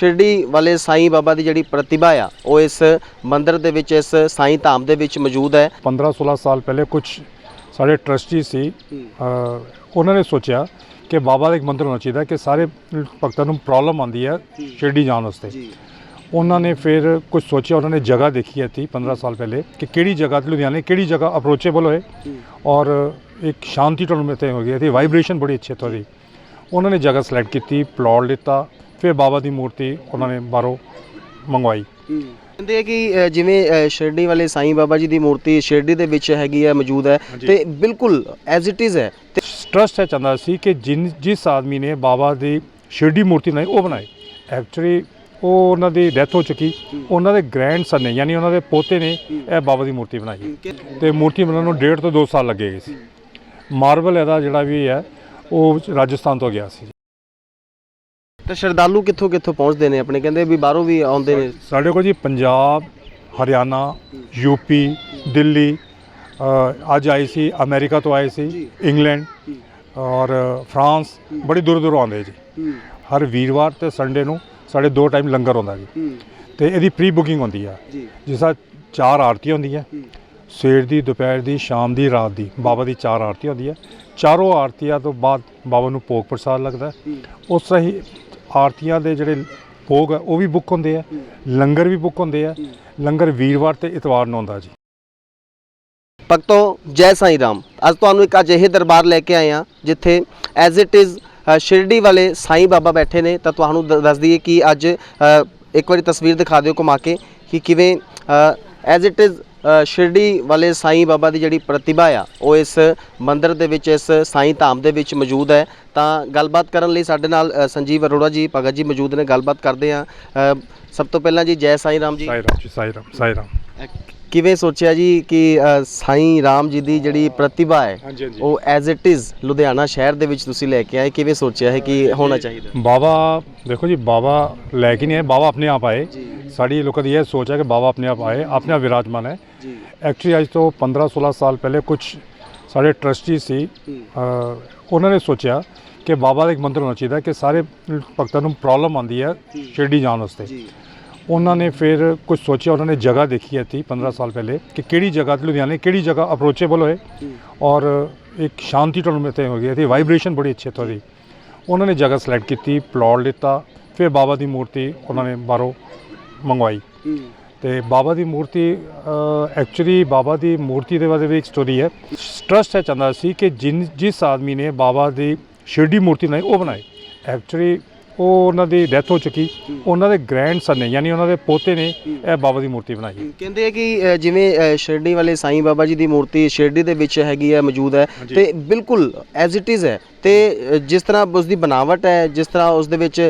ਸ਼ਿਰਡੀ ਵਾਲੇ ਸਾਈਂ ਬਾਬਾ ਦੀ ਜਿਹੜੀ ਪ੍ਰਤਿਭਾ ਆ ਉਹ ਇਸ ਮੰਦਿਰ ਦੇ ਵਿੱਚ ਇਸ ਸਾਈਂ ਧਾਮ ਦੇ ਵਿੱਚ ਮੌਜੂਦ ਹੈ। 15 16 ਸਾਲ ਪਹਿਲੇ ਕੁਝ ਸਾਡੇ ਟਰਸਟੀ ਸੀ ਉਹਨਾਂ ਨੇ ਸੋਚਿਆ ਕਿ ਬਾਬਾ ਦਾ ਇੱਕ ਮੰਦਿਰ ਹੋਣਾ ਚਾਹੀਦਾ ਕਿ ਸਾਰੇ ਭਗਤਾਂ ਨੂੰ ਪ੍ਰੋਬਲਮ ਆਉਂਦੀ ਹੈ ਸ਼ਿਰਡੀ ਜਾਣ ਵਾਸਤੇ। ਉਹਨਾਂ ਨੇ ਫਿਰ ਕੁਝ ਸੋਚਿਆ ਉਹਨਾਂ ਨੇ ਜਗ੍ਹਾ ਦੇਖੀ ਹੈ ਤੀ 15 ਸਾਲ ਪਹਿਲੇ ਕਿ ਕਿਹੜੀ ਜਗ੍ਹਾ ਤੇ ਲੁਧਿਆਣੇ ਕਿਹੜੀ ਜਗ੍ਹਾ ਅਪਰੋਚੇਬਲ ਹੋਏ। ਔਰ ਇੱਕ ਸ਼ਾਂਤੀ ਤੁਹਾਨੂੰ ਮਿਲਤੇ ਹੋ ਗਈ ਥੀ ਵਾਈਬ੍ਰੇਸ਼ਨ ਬੜੀ ਅੱਛੀ ਦੀ ਉਹਨਾਂ ਨੇ ਜਗ੍ਹਾ ਸਿਲੈਕਟ ਕੀਤੀ ਪਲਾਟ ਲਿੱਤਾ। ਫਿਰ ਬਾਬਾ ਦੀ ਮੂਰਤੀ ਉਹਨਾਂ ਨੇ ਬਾਹਰੋਂ ਮੰਗਵਾਈ। ਕਹਿੰਦੇ ਆ ਕਿ ਜਿਵੇਂ ਸ਼ਿਰਡੀ ਵਾਲੇ ਸਾਈਂ ਬਾਬਾ ਜੀ ਦੀ ਮੂਰਤੀ ਸ਼ਿਰਡੀ ਦੇ ਵਿੱਚ ਹੈਗੀ ਹੈ ਮੌਜੂਦ ਹੈ। ਤੇ ਬਿਲਕੁਲ ਐਜ਼ ਇਟ ਇਜ਼ ਹੈ। ਤੇ ਟਰਸਟ ਹੈ ਚਾਹੁੰਦਾ ਸੀ ਕਿ ਜਿਨ ਜਿਸ ਆਦਮੀ ਨੇ ਬਾਬਾ ਦੀ ਸ਼ਿਰਡੀ ਮੂਰਤੀ ਬਣਾਈ ਉਹ ਬਣਾਏ ਐਕਚੁਅਲੀ ਉਹ ਉਹਨਾਂ ਦੀ ਡੈਥ ਹੋ ਚੁੱਕੀ। ਉਹਨਾਂ ਦੇ ਗ੍ਰੈਂਡਸਨ ਨੇ ਯਾਨੀ ਉਹਨਾਂ ਦੇ ਪੋਤੇ ਨੇ ਇਹ ਬਾਬਾ ਦੀ ਮੂਰਤੀ ਬਣਾਈ। ਤੇ ਮੂਰਤੀ ਬਣਾਉਣ ਨੂੰ ਡੇਢ ਤੋਂ 2 ਸਾਲ ਲੱਗੇ ਸੀ। ਮਾਰਬਲ ਇਹਦਾ ਜਿਹੜਾ ਵੀ ਹੈ ਉਹ ਰਾਜਸਥਾਨ ਤੋਂ ਗਿਆ ਸੀ। ਤੇ ਸ਼ਰਧਾਲੂ ਕਿੱਥੋਂ ਕਿੱਥੋਂ ਪਹੁੰਚਦੇ ਨੇ ਆਪਣੇ? ਕਹਿੰਦੇ ਵੀ ਬਾਹਰੋਂ ਵੀ ਆਉਂਦੇ ਨੇ। ਸਾਡੇ ਕੋਲ ਜੀ ਪੰਜਾਬ ਹਰਿਆਣਾ ਯੂਪੀ ਦਿੱਲੀ ਅੱਜ ਆਏ ਸੀ ਅਮਰੀਕਾ ਤੋਂ ਆਏ ਸੀ ਇੰਗਲੈਂਡ ਔਰ ਫਰਾਂਸ ਬੜੀ ਦੂਰ ਦੂਰੋਂ ਆਉਂਦੇ ਜੀ। ਹਰ ਵੀਰਵਾਰ ਤੇ ਸੰਡੇ ਨੂੰ ਸਾਡੇ ਦੋ ਟਾਈਮ ਲੰਗਰ ਹੁੰਦਾ ਜੀ। ਤੇ ਇਹਦੀ ਪ੍ਰੀ ਬੁਕਿੰਗ ਹੁੰਦੀ ਆ। ਜਿਸ ਤਰ੍ਹਾਂ ਚਾਰ ਆਰਤੀ ਹੁੰਦੀਆਂ। ਸਵੇਰ ਦੀ ਦੁਪਹਿਰ ਦੀ ਸ਼ਾਮ ਦੀ ਰਾਤ ਦੀ। ਬਾਬਾ ਦੀ ਚਾਰ ਆਰਤੀ ਹੁੰਦੀ ਹੈ ਚਾਰੋਂ ਆਰਤੀਆਂ ਤੋਂ ਬਾਅਦ ਬਾਬਾ ਨੂੰ ਭੋਗ ਪ੍ਰਸਾਦ ਲੱਗਦਾ। ਹੈ। ਉਸ ਤਰ੍ਹਾਂ ਹੀ ਆਰਤੀਆਂ ਦੇ ਜਿਹੜੇ ਭੋਗ ਆ, ਉਹ ਵੀ ਬੁੱਕ ਹੁੰਦੇ ਆ। ਲੰਗਰ ਵੀ ਬੁੱਕ ਹੁੰਦੇ ਆ। ਲੰਗਰ ਵੀਰਵਾਰ ਤੇ ਇਤਵਾਰ ਨੂੰ ਹੁੰਦਾ ਜੀ। ਭਗਤੋ, ਜੈ ਸਾਈਂ ਰਾਮ। ਅੱਜ ਤੁਹਾਨੂੰ ਇੱਕ ਅਜਿਹੇ ਦਰਬਾਰ ਲੈ ਕੇ ਆਏ ਹਾਂ, ਜਿੱਥੇ ਐਜ਼ ਇਟ ਇਜ਼ ਸ਼ਿਰਡੀ ਵਾਲੇ ਸਾਈਂ ਬਾਬਾ ਬੈਠੇ ਨੇ। ਤਾਂ ਤੁਹਾਨੂੰ ਦ- ਦੱਸ ਦਈਏ ਕਿ ਅੱਜ ਇੱਕ ਵਾਰੀ ਤਸਵੀਰ ਦਿਖਾ ਦਿਓ ਘੁਮਾ ਕੇ ਕਿ ਕਿਵੇਂ ਐਜ਼ ਇਟ ਇਜ਼ ਸ਼ਿਰਡੀ ਵਾਲੇ ਸਾਈਂ ਬਾਬਾ ਦੀ ਜਿਹੜੀ ਪ੍ਰਤਿਭਾ ਆ ਉਹ ਇਸ ਮੰਦਿਰ ਦੇ ਵਿੱਚ ਇਸ ਸਾਈਂ ਧਾਮ ਦੇ ਵਿੱਚ ਮੌਜੂਦ ਹੈ। ਤਾਂ ਗੱਲਬਾਤ ਕਰਨ ਲਈ ਸਾਡੇ ਨਾਲ ਸੰਜੀਵ ਅਰੋੜਾ ਜੀ ਭਗਤ ਜੀ ਮੌਜੂਦ ਨੇ ਗੱਲਬਾਤ ਕਰਦੇ ਅ, ਸਭ ਤੋਂ ਪਹਿਲਾਂ ਜੀ ਜੈ ਸਾਈਂ ਰਾਮ ਜੀ। ਸਾਈ ਰਾਮ ਜੀ ਸਾਈ ਰਾਮ ਸਾਈ ਰਾਮ। ਕਿਵੇਂ ਸੋਚਿਆ ਜੀ ਕਿ ਅ, ਸਾਈਂ ਰਾਮ ਜੀ ਦੀ ਜਿਹੜੀ ਪ੍ਰਤਿਭਾ ਹੈ ਹਾਂਜੀ ਹਾਂਜੀ। ਉਹ ਐਜ਼ ਇਟ ਇਜ਼ ਲੁਧਿਆਣਾ ਸ਼ਹਿਰ ਦੇ ਵਿੱਚ ਤੁਸੀਂ ਲੈ ਕੇ ਆਏ ਕਿਵੇਂ ਸੋਚਿਆ ਹੈ ਕਿ ਹੋਣਾ ਚਾਹੀਦਾ? ਬਾਬਾ ਦੇਖੋ ਜੀ ਬਾਬਾ ਲੈ ਕੇ ਨਹੀਂ ਆਏ ਬਾਬਾ ਆਪਣੇ ਆਪ ਆਏ। ਸਾਡੀ ਲੋਕਾਂ ਦੀ ਇਹ ਸੋਚ ਹੈ ਕਿ ਬਾਬਾ ਆਪਣੇ ਆਪ ਆਏ ਆਪਣੇ ਆਪ ਵਿਰਾਜਮਾਨ ਹੈ। ਜੀ। ਐਕਚੁਅਲੀ ਅੱਜ ਤੋਂ 15 16 ਸਾਲ ਪਹਿਲੇ ਕੁਝ ਸਾਡੇ ਟਰਸਟੀ ਸੀ ਉਹਨਾਂ ਨੇ ਸੋਚਿਆ ਕਿ ਬਾਬਾ ਦਾ ਇੱਕ ਮੰਦਿਰ ਹੋਣਾ ਚਾਹੀਦਾ ਕਿ ਸਾਰੇ ਭਗਤਾਂ ਨੂੰ ਪ੍ਰੋਬਲਮ ਆਉਂਦੀ ਹੈ ਸ਼ਿਰਡੀ ਜਾਣ ਵਾਸਤੇ। ਜੀ। ਉਹਨਾਂ ਨੇ ਫਿਰ ਕੁਝ ਸੋਚਿਆ ਉਹਨਾਂ ਨੇ ਜਗ੍ਹਾ ਦੇਖੀ ਹੈ ਤੀ 15 ਸਾਲ ਪਹਿਲੇ ਕਿ ਕਿਹੜੀ ਜਗ੍ਹਾ ਤੇ ਲੁਧਿਆਣੇ ਕਿਹੜੀ ਜਗ੍ਹਾ ਅਪਰੋਚੇਬਲ ਹੋਏ ਔਰ ਇੱਕ ਸ਼ਾਂਤੀ ਤੁਹਾਨੂੰ ਮਿਲਤੇ ਹੋ ਗਈ ਥੀ ਵਾਈਬ੍ਰੇਸ਼ਨ ਬੜੀ ਅੱਛੀ ਇੱਥੋਂ ਦੀ ਉਹਨਾਂ ਨੇ ਜਗ੍ਹਾ ਸਿਲੈਕਟ ਕੀਤੀ ਪਲਾਟ ਲਿੱਤਾ ਫਿਰ ਬਾਬਾ ਦੀ ਮੂਰਤੀ ਉਹਨਾਂ ਨੇ ਬਾਹਰੋਂ ਮੰਗਵਾਈ। ਤੇ ਬਾਬਾ ਦੀ ਮੂਰਤੀ ਐਕਚੁਅਲੀ ਬਾਬਾ ਦੀ ਮੂਰਤੀ ਦੇ ਬਾਰੇ ਵੀ ਇੱਕ ਸਟੋਰੀ ਹੈ। ਟਰਸਟ ਹੈ ਚਾਹੁੰਦਾ ਸੀ ਕਿ ਜਿਸ ਆਦਮੀ ਨੇ ਬਾਬਾ ਦੀ ਸ਼ਿਰਡੀ ਮੂਰਤੀ ਬਣਾਈ ਉਹ ਬਣਾਏ ਐਕਚੁਅਲੀ ਉਹ ਉਹਨਾਂ ਦੀ ਡੈਥ ਹੋ ਚੁੱਕੀ। ਉਹਨਾਂ ਦੇ ਗ੍ਰੈਂਡਸਨ ਨੇ ਯਾਨੀ ਉਹਨਾਂ ਦੇ ਪੋਤੇ ਨੇ ਇਹ ਬਾਬਾ ਦੀ ਮੂਰਤੀ ਬਣਾਈ। ਕਹਿੰਦੇ ਆ ਕਿ ਅ, ਜਿਵੇਂ ਅ, ਸ਼ਿਰਡੀ ਵਾਲੇ ਸਾਈਂ ਬਾਬਾ ਜੀ ਦੀ ਮੂਰਤੀ ਸ਼ਿਰਡੀ ਦੇ ਵਿੱਚ ਹੈਗੀ ਹੈ ਮੌਜੂਦ ਹੈ। ਤੇ ਬਿਲਕੁਲ ਐਜ਼ ਇਟ ਇਜ਼ ਹੈ। ਤੇ ਅ, ਜਿਸ ਤਰ੍ਹਾਂ ਉਸ ਦੀ ਬਣਾਵਟ ਹੈ ਜਿਸ ਤਰ੍ਹਾਂ ਉਸ ਦੇ ਵਿੱਚ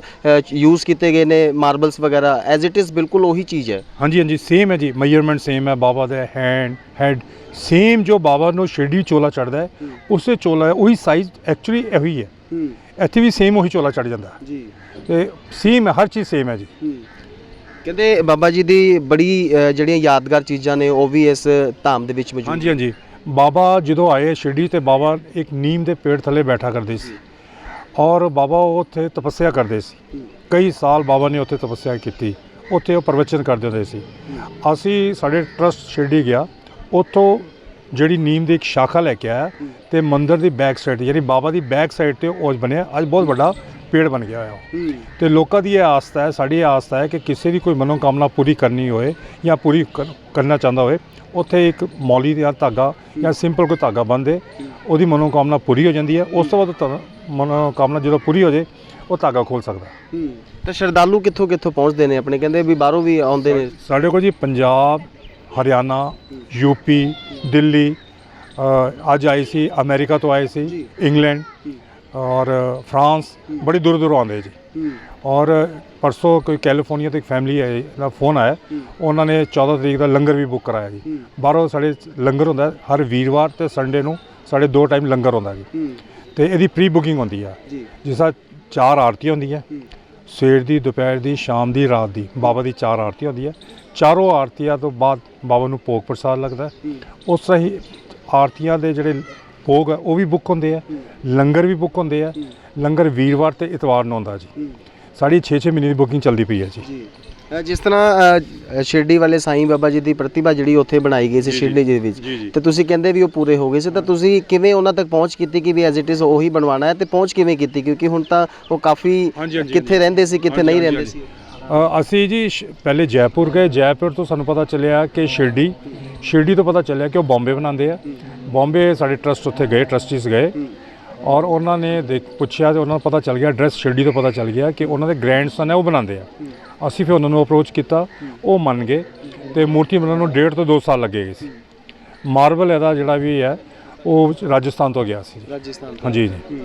ਯੂਜ਼ ਕੀਤੇ ਗਏ ਨੇ ਮਾਰਬਲਸ ਵਗੈਰਾ ਐਜ਼ ਇਟ ਇਜ਼ ਬਿਲਕੁਲ ਉਹੀ ਚੀਜ਼ ਹੈ। ਹਾਂਜੀ ਹਾਂਜੀ ਸੇਮ ਹੈ ਜੀ। ਮੈਜ਼ਰਮੈਂਟ ਸੇਮ ਹੈ ਬਾਬਾ ਦਾ ਹੈਂਡ ਹੈਡ ਸੇਮ ਜੋ ਬਾਬਾ ਨੂੰ ਸ਼ਿਰਡੀ ਚੋਲਾ ਚੜਦਾ ਹੈ ਉਸੇ ਚੋਲਾ ਹੈ ਉਹੀ ਸਾਈਜ਼ ਐਕਚੁਅਲੀ ਇਹੀ ਹੈ। ਇੱਥੇ ਵੀ ਸੇਮ ਉਹੀ ਚੋਲਾ ਚੜ ਜਾਂਦਾ। ਜੀ। ਤੇ ਸੇਮ ਹੈ ਹਰ ਚੀਜ਼ ਸੇਮ ਹੈ ਜੀ। ਕਹਿੰਦੇ ਬਾਬਾ ਜੀ ਦੀ ਬੜੀ ਅ, ਜਿਹੜੀਆਂ ਯਾਦਗਾਰ ਚੀਜ਼ਾਂ ਨੇ ਉਹ ਵੀ ਇਸ ਧਾਮ ਦੇ ਵਿੱਚ ਮੌਜੂਦ ਹਾਂਜੀ ਹਾਂਜੀ। ਬਾਬਾ ਜਦੋਂ ਆਏ ਸ਼ਿਰਡੀ ਤੇ ਬਾਬਾ ਇੱਕ ਨੀਮ ਦੇ ਪੇੜ ਥੱਲੇ ਬੈਠਾ ਕਰਦੇ ਸੀ। ਔਰ ਬਾਬਾ ਉਹ ਉੱਥੇ ਤਪੱਸਿਆ ਕਰਦੇ ਸੀ। ਕਈ ਸਾਲ ਬਾਬਾ ਨੇ ਉੱਥੇ ਤਪੱਸਿਆ ਕੀਤੀ। ਉੱਥੇ ਉਹ ਪ੍ਰਵਚਨ ਕਰਦੇ ਹੁੰਦੇ ਸੀ। ਅਸੀਂ ਸਾਡੇ ਟਰਸਟ ਸ਼ਿਰਡੀ ਗਿਆ। ਉੱਥੋਂ ਜਿਹੜੀ ਨੀਮ ਦੀ ਇੱਕ ਸ਼ਾਖਾ ਲੈ ਕੇ ਆਇਆ ਤੇ ਮੰਦਿਰ ਦੀ ਬੈਕ ਸਾਈਡ ਯਾਨੀ ਬਾਬਾ ਦੀ ਬੈਕ ਸਾਈਡ ਤੇ ਉਹ ਬਣਿਆ। ਅੱਜ ਬਹੁਤ ਵੱਡਾ ਪੇੜ ਬਣ ਗਿਆ ਹੋਇਆ। ਤੇ ਲੋਕਾਂ ਦੀ ਇਹ ਆਸਥਾ ਹੈ ਸਾਡੀ ਇਹ ਆਸਥਾ ਹੈ ਕਿ ਕਿਸੇ ਦੀ ਕੋਈ ਮਨੋਕਾਮਨਾ ਪੂਰੀ ਕਰਨੀ ਹੋਏ ਜਾਂ ਪੂਰੀ ਕਰ- ਕਰਨਾ ਚਾਹੁੰਦਾ ਹੋਏ ਉੱਥੇ ਇੱਕ ਮੌਲੀ ਦਾ ਧਾਗਾ ਜਾਂ ਸਿੰਪਲ ਕੋਈ ਧਾਗਾ ਬੰਨ੍ਹਦੇ ਉਹਦੀ ਮਨੋਕਾਮਨਾ ਪੂਰੀ ਹੋ ਜਾਂਦੀ ਹੈ। ਉਸ ਤੋਂ ਬਾਅਦ ਮਨੋਕਾਮਨਾ ਜਦੋਂ ਪੂਰੀ ਹੋ ਜੇ ਉਹ ਧਾਗਾ ਖੋਲ ਸਕਦਾ ਤੇ ਸ਼ਰਧਾਲੂ ਕਿੱਥੋਂ ਕਿੱਥੋਂ ਪਹੁੰਚਦੇ ਨੇ ਆਪਣੇ? ਕਹਿੰਦੇ ਵੀ ਬਾਹਰੋਂ ਵੀ ਆਉਂਦੇ ਨੇ। ਸਾਡੇ ਕੋਲ ਜੀ ਪੰਜਾਬ ਹਰਿਆਣਾ ਯੂਪੀ ਦਿੱਲੀ ਅੱਜ ਆਏ ਸੀ ਅਮਰੀਕਾ ਤੋਂ ਆਏ ਸੀ ਇੰਗਲੈਂਡ ਔਰ ਫਰਾਂਸ ਬੜੀ ਦੂਰ ਦੂਰੋਂ ਆਉਂਦੇ ਜੀ। ਔਰ ਪਰਸੋਂ ਕੋਈ ਕੈਲੀਫੋਰਨੀਆ ਤੋਂ ਇੱਕ ਫੈਮਿਲੀ ਆਈ ਦਾ ਫੋਨ ਆਇਆ। ਉਹਨਾਂ ਨੇ 14 ਤਰੀਕ ਦਾ ਲੰਗਰ ਵੀ ਬੁੱਕ ਕਰਾਇਆ ਜੀ। ਬਾਹਰੋਂ ਸਾਡੇ ਲੰਗਰ ਹੁੰਦਾ ਹਰ ਵੀਰਵਾਰ ਤੇ ਸੰਡੇ ਨੂੰ ਸਾਡੇ ਦੋ ਟਾਈਮ ਲੰਗਰ ਹੁੰਦਾ ਜੀ। ਤੇ ਇਹਦੀ ਪ੍ਰੀ ਬੁਕਿੰਗ ਹੁੰਦੀ ਆ। ਜਿਸ ਤਰ੍ਹਾਂ ਚਾਰ ਆਰਤੀਆਂ ਹੁੰਦੀਆਂ ਸਵੇਰ ਦੀ ਦੁਪਹਿਰ ਦੀ ਸ਼ਾਮ ਦੀ ਰਾਤ ਦੀ ਬਾਬਾ ਦੀ ਚਾਰ ਆਰਤੀ ਹੁੰਦੀ ਹੈ ਚਾਰੋਂ ਆਰਤੀਆਂ ਤੋਂ ਬਾਅਦ ਬਾਬਾ ਨੂੰ ਭੋਗ ਪ੍ਰਸਾਦ ਲੱਗਦਾ। ਉਸ ਤਰ੍ਹਾਂ ਹੀ ਆਰਤੀਆਂ ਦੇ ਜਿਹੜੇ ਭੋਗ ਹੈ ਉਹ ਵੀ ਬੁੱਕ ਹੁੰਦੇ ਆ ਲੰਗਰ ਵੀ ਬੁੱਕ ਹੁੰਦੇ ਆ ਲੰਗਰ ਵੀਰਵਾਰ ਤੇ ਇਤਵਾਰ ਨੂੰ ਹੁੰਦਾ ਜੀ। ਸਾਡੀ 6-6 ਮਹੀਨੇ ਦੀ ਬੁਕਿੰਗ ਚੱਲਦੀ ਪਈ ਹੈ ਜੀ। ਜਿਸ ਤਰ੍ਹਾਂ ਸ਼ਿਰਡੀ ਵਾਲੇ ਸਾਈਂ ਬਾਬਾ ਜੀ ਦੀ ਪ੍ਰਤਿਭਾ ਜਿਹੜੀ ਉੱਥੇ ਬਣਾਈ ਗਈ ਸੀ ਸ਼ਿਰਡੀ ਦੇ ਵਿੱਚ। ਤੇ ਤੁਸੀਂ ਕਹਿੰਦੇ ਵੀ ਉਹ ਪੂਰੇ ਹੋ ਗਏ ਸੀ ਤਾਂ ਤੁਸੀਂ ਕਿਵੇਂ ਉਹਨਾਂ ਤੱਕ ਪਹੁੰਚ ਕੀਤੀ ਕਿ ਵੀ ਐਜ਼ ਇਟ ਇਜ਼ ਉਹੀ ਬਣਵਾਉਣਾ ਹੈ ਤੇ ਪਹੁੰਚ ਕਿਵੇਂ ਕੀਤੀ? ਕਿਉਂਕਿ ਹੁਣ ਤਾਂ ਉਹ ਕਾਫੀ ਕਿੱਥੇ ਰਹਿੰਦੇ ਸੀ ਕਿੱਥੇ ਨਹੀਂ ਰਹਿੰਦੇ ਸੀ। ਅਸੀਂ ਜੀ ਸ਼- ਪਹਿਲੇ ਜੈਪੁਰ ਗਏ। ਜੈਪੁਰ ਤੋਂ ਸਾਨੂੰ ਪਤਾ ਚੱਲਿਆ ਕਿ ਸ਼ਿਰਡੀ ਸ਼ਿਰਡੀ ਤੋਂ ਪਤਾ ਚੱਲਿਆ ਕਿ ਉਹ ਬੰਬੇ ਬਣਾਉਂਦੇ ਆ। ਬੰਬੇ ਸਾਡੇ ਟਰਸਟ ਉੱਥੇ ਗਏ ਟਰਸਟੀਜ਼ ਗਏ। ਔਰ ਉਹਨਾਂ ਨੇ ਦੇਖ ਪੁੱਛਿਆ ਤੇ ਉਹਨਾਂ ਨੂੰ ਪਤਾ ਚੱਲ ਗਿਆ ਐਡਰੈਸ ਸ਼ਿਰਡੀ ਤੋਂ ਪਤਾ ਚੱਲ ਗਿਆ ਕਿ ਉਹਨਾਂ ਦੇ ਗ੍ਰੈਂਡਸਨ ਹੈ ਉਹ ਬਣਾਉਂਦੇ ਆ। ਅਸੀਂ ਫਿਰ ਉਹਨਾਂ ਨੂੰ ਅਪਰੋਚ ਕੀਤਾ ਉਹ ਮੰਨ ਗਏ ਤੇ ਮੂਰਤੀ ਬਣਾਉਣ ਨੂੰ ਡੇਢ ਤੋਂ 2 ਸਾਲ ਲੱਗੇ ਗਏ ਸੀ। ਮਾਰਬਲ ਇਹਦਾ ਜਿਹੜਾ ਵੀ ਹੈ ਉਹ ਰਾਜਸਥਾਨ ਤੋਂ ਗਿਆ ਸੀ। ਰਾਜਸਥਾਨ ਹਾਂਜੀ ਜੀ।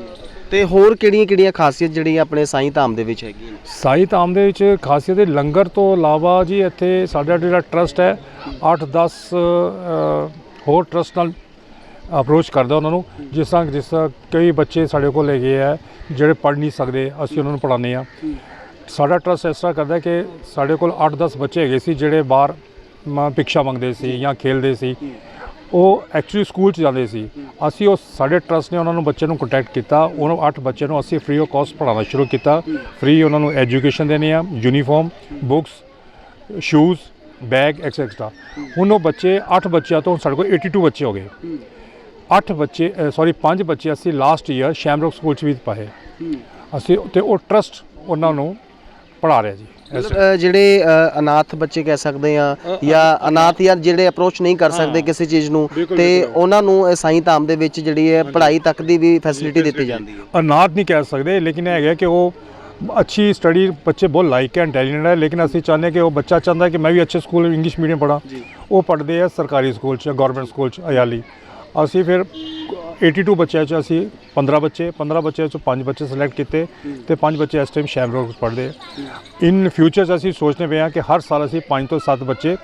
ਤੇ ਹੋਰ ਕਿਹੜੀਆਂ ਕਿਹੜੀਆਂ ਖਾਸੀਅਤ ਜਿਹੜੀਆਂ ਆਪਣੇ ਸਾਈਂ ਧਾਮ ਦੇ ਵਿੱਚ ਹੈਗੀਆਂ ਨੇ? ਸਾਈ ਧਾਮ ਦੇ ਵਿੱਚ ਖਾਸੀਅਤ ਹੈ ਲੰਗਰ ਤੋਂ ਇਲਾਵਾ ਜੀ ਇੱਥੇ ਸਾਡਾ ਜਿਹੜਾ ਟਰਸਟ ਹੈ 8-10 ਹੋਰ ਟਰਸਟ ਨਾਲ ਅਪਰੋਚ ਕਰਦਾ ਉਹਨਾਂ ਨੂੰ। ਜਿਸ ਤਰ੍ਹਾਂ ਜਿਸ ਤਰ੍ਹਾਂ ਕਈ ਬੱਚੇ ਸਾਡੇ ਕੋਲ ਹੈਗੇ ਆ, ਜਿਹੜੇ ਪੜ੍ਹ ਨਹੀਂ ਸਕਦੇ, ਅਸੀਂ ਉਹਨਾਂ ਨੂੰ ਪੜ੍ਹਾਉਂਦੇ ਆ ਸਾਡਾ ਟਰਸਟ ਇਸ ਤਰ੍ਹਾਂ ਕਰਦਾ ਕਿ ਸਾਡੇ ਕੋਲ 8-10 ਬੱਚੇ ਹੈਗੇ ਸੀ, ਜਿਹੜੇ ਬਾਹਰ ਮ- ਭਿਕਸ਼ਾ ਮੰਗਦੇ ਸੀ ਜਾਂ ਖੇਲਦੇ ਸੀ। ਉਹ ਐਕਚੁਅਲੀ ਸਕੂਲ ਚ ਜਾਂਦੇ ਸੀ। ਅਸੀਂ ਉਹ ਸਾਡੇ ਟਰਸਟ ਨੇ ਉਹਨਾਂ ਨੂੰ ਬੱਚੇ ਨੂੰ ਕੰਟੈਕਟ ਕੀਤਾ। ਉਹਨਾਂ 8 ਬੱਚੇ ਨੂੰ ਅਸੀਂ ਫ੍ਰੀ ਆਫ ਕਾਸਟ ਪੜ੍ਹਾਉਣਾ ਸ਼ੁਰੂ ਕੀਤਾ। ਫ੍ਰੀ ਉਹਨਾਂ ਨੂੰ ਐਜੂਕੇਸ਼ਨ ਦੇਣੀ ਆ uniform books shoes bag etcetera ਹੁਣ ਉਹ ਬੱਚੇ 8 ਬੱਚਿਆਂ ਤੋਂ ਸਾਡੇ ਕੋਲ 82 ਬੱਚੇ ਹੋ ਗਏ। 8 ਬੱਚੇ ਸੌਰੀ 5 ਬੱਚੇ ਅਸੀਂ ਲਾਸਟ ਈਅਰ ਸ਼ੈਮਰੋਕ ਸਕੂਲ ਚ ਵੀ ਪਾਏ। ਅਸੀਂ ਤੇ ਉਹ ਟਰਸਟ ਉਹਨਾਂ ਨੂੰ ਪੜ੍ਹਾ ਰਿਹਾ ਜੀ। ਮਤਲਬ ਅ, ਜਿਹੜੇ ਅ, ਅਨਾਥ ਬੱਚੇ ਕਹਿ ਸਕਦੇ ਆ ਜਾਂ ਅਨਾਥ ਜਾਂ ਜਿਹੜੇ ਅਪਰੋਚ ਨਹੀਂ ਕਰ ਸਕਦੇ ਕਿਸੇ ਚੀਜ਼ ਨੂੰ ਤੇ। ਉਹਨਾਂ ਨੂੰ ਇਹ ਸਾਈਂ ਧਾਮ ਦੇ ਵਿੱਚ ਜਿਹੜੀ ਹੈ ਪੜ੍ਹਾਈ ਤੱਕ ਦੀ ਵੀ ਫੈਸਿਲਿਟੀ ਦਿੱਤੀ ਜਾਂਦੀ ਹੈ। ਅਨਾਥ ਨਹੀਂ ਕਹਿ ਸਕਦੇ ਲੇਕਿਨ ਇਹ ਹੈਗਾ ਕਿ ਉਹ ਅੱਛੀ ਸਟੱਡੀ ਬੱਚੇ ਬਹੁਤ ਲਾਈਕ ਹੈ ਇੰਟੈਲੀਜੈਂਟ ਹੈ ਲੇਕਿਨ ਅਸੀਂ ਚਾਹੁੰਦੇ ਕਿ ਉਹ ਬੱਚਾ ਚਾਹੁੰਦਾ ਕਿ ਮੈਂ ਵੀ ਅੱਛੇ ਸਕੂਲ ਇੰਗਲਿਸ਼ ਮੀਡੀਅਮ ਪੜਾਂ ਉਹ ਪੜ੍ਹਦੇ ਆ ਸਰਕਾਰੀ ਸਕੂਲ 'ਚ ਗਵਰਨਮੈਂਟ ਸਕੂਲ 'ਚ ਅਯਾਲੀ। ਅਸੀਂ ਫਿਰ 82 ਬੱਚਿਆਂ 'ਚ ਅਸੀਂ 15 ਬੱਚੇ 15 ਬੱਚਿਆਂ 'ਚੋਂ 5 ਬੱਚੇ ਸਿਲੈਕਟ ਕੀਤੇ ਤੇ 5 ਬੱਚੇ ਇਸ ਟਾਈਮ ਸ਼ੈਮਰੋਕ ਪੜ੍ਹਦੇ ਆ। ਇਨ ਫਿਊਚਰ ਅਸੀਂ ਸੋਚਦੇ ਪਏ ਹਾਂ ਕਿ ਹਰ ਸਾਲ ਅਸੀਂ 5 ਤੋਂ 7 ਬੱਚੇ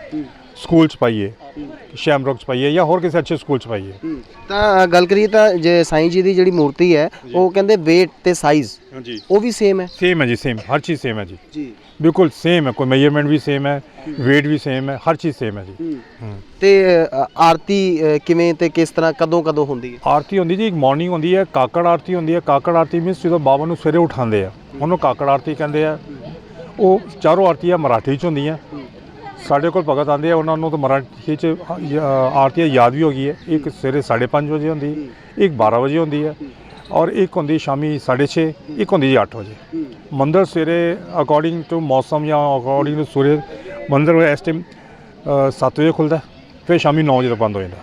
ਸਕੂਲ 'ਚ ਪਾਈਏ ਸ਼ੈਮਰੋਕ 'ਚ ਪਾਈਏ ਜਾਂ ਹੋਰ ਕਿਸੇ ਅੱਛੇ ਸਕੂਲ 'ਚ ਪਾਈਏ। ਤਾਂ ਗੱਲ ਕਰੀਏ ਤਾਂ ਜੇ ਸਾਈਂ ਜੀ ਦੀ ਜਿਹੜੀ ਮੂਰਤੀ ਹੈ ਉਹ ਕਹਿੰਦੇ weight ਤੇ ਸਾਈਜ਼ ਹਾਂਜੀ। ਉਹ ਵੀ ਸੇਮ ਹੈ? ਸੇਮ ਹੈ ਜੀ ਸੇਮ ਹਰ ਚੀਜ਼ ਸੇਮ ਹੈ ਜੀ। ਜੀ। ਬਿਲਕੁਲ ਸੇਮ ਹੈ ਕੋਈ ਮੇਜਰਮੈਂਟ ਵੀ ਸੇਮ ਹੈ weight ਵੀ ਸੇਮ ਹੈ ਹਰ ਚੀਜ਼ ਸੇਮ ਹੈ ਜੀ। ਤੇ ਅ, ਆਰਤੀ ਅ, ਕਿਵੇਂ ਤੇ ਕਿਸ ਤਰ੍ਹਾਂ ਕਦੋਂ ਕਦੋਂ ਹੁੰਦੀ ਹੈ? ਆਰਤੀ ਹੁੰਦੀ ਜੀ ਇੱਕ ਮਾਰਨਿੰਗ ਹੁੰਦੀ ਹੈ ਕਾਕੜ ਆਰਤੀ ਹੁੰਦੀ ਹੈ ਕਾਕੜ ਆਰਤੀ ਮੀਨਸ ਜਦੋਂ ਬਾਬਾ ਨੂੰ ਸਵੇਰੇ ਉਠਾਉਂਦੇ ਆ ਉਹਨੂੰ ਕਾਕੜ ਆਰਤੀ ਕਹਿੰਦੇ ਆ। ਉਹ ਚਾਰੋਂ ਆਰਤੀਆਂ ਮਰਾਠੀ ਚ ਹੁੰਦੀਆਂ ਸਾਡੇ ਕੋਲ ਭਗਤ ਆਉਂਦੇ ਆ ਉਹਨਾਂ ਨੂੰ ਤਾਂ ਮਰਾਠੀ ਚ ਅ, ਆਰਤੀਆਂ ਯਾਦ ਵੀ ਹੋ ਗਈ ਹੈ। ਇੱਕ ਸਵੇਰੇ 5:30 ਵਜੇ ਹੁੰਦੀ ਇੱਕ 12 ਵਜੇ ਹੁੰਦੀ ਹੈ ਔਰ ਇੱਕ ਹੁੰਦੀ ਸ਼ਾਮੀ 6:30 ਇੱਕ ਹੁੰਦੀ ਜੀ 8 ਵਜੇ। ਮੰਦਰ ਸਵੇਰੇ ਅਕੋਰਡਿੰਗ ਟੂ ਮੌਸਮ ਜਾਂ ਅਕੋਰਡਿੰਗ ਟੂ ਸੂਰਜ ਮੰਦਰ ਇਸ ਟਾਈਮ 7 ਵਜੇ ਖੁੱਲਦਾ ਫਿਰ ਸ਼ਾਮੀ 9 ਵਜੇ ਤੱਕ ਬੰਦ ਹੋ ਜਾਂਦਾ।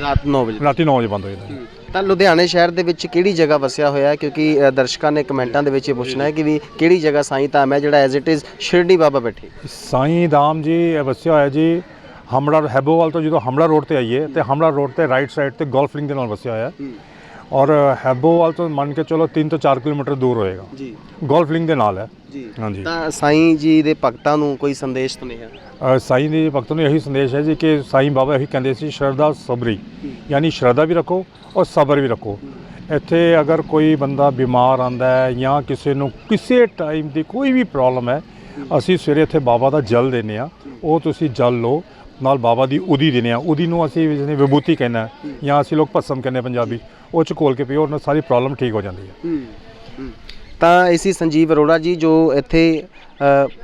ਰਾਤ 9 ਵਜੇ। ਰਾਤੀ 9 ਵਜੇ ਬੰਦ ਹੋ ਜਾਂਦਾ। ਤਾਂ ਲੁਧਿਆਣੇ ਸ਼ਹਿਰ ਦੇ ਵਿੱਚ ਕਿਹੜੀ ਜਗ੍ਹਾ ਵਸਿਆ ਹੋਇਆ ਹੈ? ਕਿਉਂਕਿ ਅ, ਦਰਸ਼ਕਾਂ ਨੇ ਕਮੈਂਟਾਂ ਦੇ ਵਿੱਚ ਇਹ ਪੁੱਛਣਾ ਹੈ ਕਿ ਵੀ ਕਿਹੜੀ ਜਗ੍ਹਾ ਸਾਈਂ ਧਾਮ ਹੈ ਜਿਹੜਾ as it is Shirdi Baba ਬੈਠੇ? ਸਾਈਂ ਦਾਮ ਜੀ ਇਹ ਵਸਿਆ ਹੋਇਆ ਜੀ ਹਮੜਾ ਹੈਬੋਵਾਲ ਤੋਂ ਜਦੋਂ ਹਮੜਾ ਰੋਡ ਤੇ ਆਈਏ ਤੇ ਹਮੜਾ ਰੋਡ ਤੇ ਰਾਈਟ ਸਾਈਡ ਤੇ ਗੋਲਫ ਲਿੰਕ ਦੇ ਨਾਲ ਵਸਿਆ ਹੋਇਆ। ਹੈ। ਔਰ ਹੈਬੋਵਾਲ ਤੋਂ ਮੰਨ ਕੇ ਚਲੋ 3 ਤੋਂ 4 ਕਿਲੋਮੀਟਰ ਦੂਰ ਹੋਏਗਾ। ਜੀ। ਗੋਲਫ ਲਿੰਕ ਦੇ ਨਾਲ ਹੈ। ਜੀ। ਹਾਂਜੀ। ਤਾਂ ਸਾਈਂ ਜੀ ਦੇ ਭਗਤਾਂ ਨੂੰ ਕੋਈ ਸੰਦੇਸ਼ ਸੁਨੇਹਾ ਅ, ਸਾਈਂ ਦੇ ਭਗਤਾਂ ਨੂੰ ਇਹੀ ਸੰਦੇਸ਼ ਹੈ ਜੀ ਕਿ ਸਾਈਂ ਬਾਬਾ ਇਹੀ ਕਹਿੰਦੇ ਸੀ ਸ਼ਰਧਾ ਸਬਰੀ। ਯਾਨੀ ਸ਼ਰਧਾ ਵੀ ਰੱਖੋ ਔਰ ਸਬਰ ਵੀ ਰੱਖੋ। ਇੱਥੇ ਅਗਰ ਕੋਈ ਬੰਦਾ ਬਿਮਾਰ ਆਂਦਾ ਹੈ ਜਾਂ ਕਿਸੇ ਨੂੰ ਕਿਸੇ ਟਾਈਮ ਦੀ ਕੋਈ ਵੀ ਪ੍ਰੋਬਲਮ ਹੈ ਅਸੀਂ ਸਵੇਰੇ ਇੱਥੇ ਬਾਬਾ ਦਾ ਜਲ ਦਿੰਦੇ ਆ ਉਹ ਤੁਸੀਂ ਜਲ ਲਓ, ਨਾਲ ਬਾਬਾ ਦੀ ਉਦੀ ਦਿੰਦੇ ਆ ਉਦੀ ਨੂੰ ਅਸੀਂ ਜਿਵੇਂ ਵਿਭੂਤੀ ਕਹਿੰਦੇ ਆ ਜਾਂ ਅਸੀਂ ਲੋਕ ਭਸਮ ਕਹਿੰਦੇ ਆ ਪੰਜਾਬੀ। ਉਹ ਚ ਘੋਲ ਕੇ ਪੀਓ ਉਹਨਾਂ ਸਾਰੀ ਪ੍ਰੋਬਲਮ ਠੀਕ ਹੋ ਜਾਂਦੀ ਹੈ। ਤਾਂ ਇਸੀ ਸੰਜੀਵ ਅਰੋੜਾ ਜੀ ਜੋ ਇੱਥੇ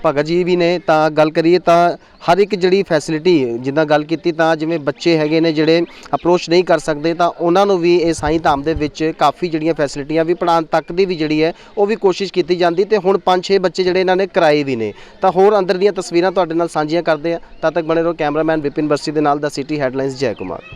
ਭਗਤ ਜੀ ਵੀ ਨੇ, ਤਾਂ ਗੱਲ ਕਰੀਏ ਤਾਂ ਹਰ ਇੱਕ ਜਿਹੜੀ ਫੈਸਿਲਿਟੀ ਜਿੱਦਾਂ ਗੱਲ ਕੀਤੀ ਤਾਂ ਜਿਵੇਂ ਬੱਚੇ ਹੈਗੇ ਨੇ ਜਿਹੜੇ ਅਪਰੋਚ ਨਹੀਂ ਕਰ ਸਕਦੇ ਤਾਂ ਉਹਨਾਂ ਨੂੰ ਵੀ ਇਹ ਸਾਈਂ ਧਾਮ ਦੇ ਵਿੱਚ ਕਾਫੀ ਜਿਹੜੀਆਂ ਫੈਸਿਲਿਟੀਆਂ ਵੀ ਪੜਾਉਣ ਤੱਕ ਦੀ ਵੀ ਜਿਹੜੀ ਹੈ ਉਹ ਵੀ ਕੋਸ਼ਿਸ਼ ਕੀਤੀ ਜਾਂਦੀ ਤੇ ਹੁਣ 5-6 ਬੱਚੇ ਜਿਹੜੇ ਇਹਨਾਂ ਨੇ ਕਰਾਏ ਵੀ ਨੇ। ਤਾਂ ਹੋਰ ਅੰਦਰ ਦੀਆਂ ਤਸਵੀਰਾਂ ਤੁਹਾਡੇ ਨਾਲ ਸਾਂਝੀਆਂ ਕਰਦੇ ਆ ਤਦ ਤੱਕ ਬਣੇ ਰਹੋ ਕੈਮਰਾਮੈਨ ਵਿਪਿਨ ਬਰਸੀ ਦੇ ਨਾਲ ਦਾ ਸਿਟੀ ਹੈਡਲਾਈਨਸ ਜੈ ਕੁਮਾਰ।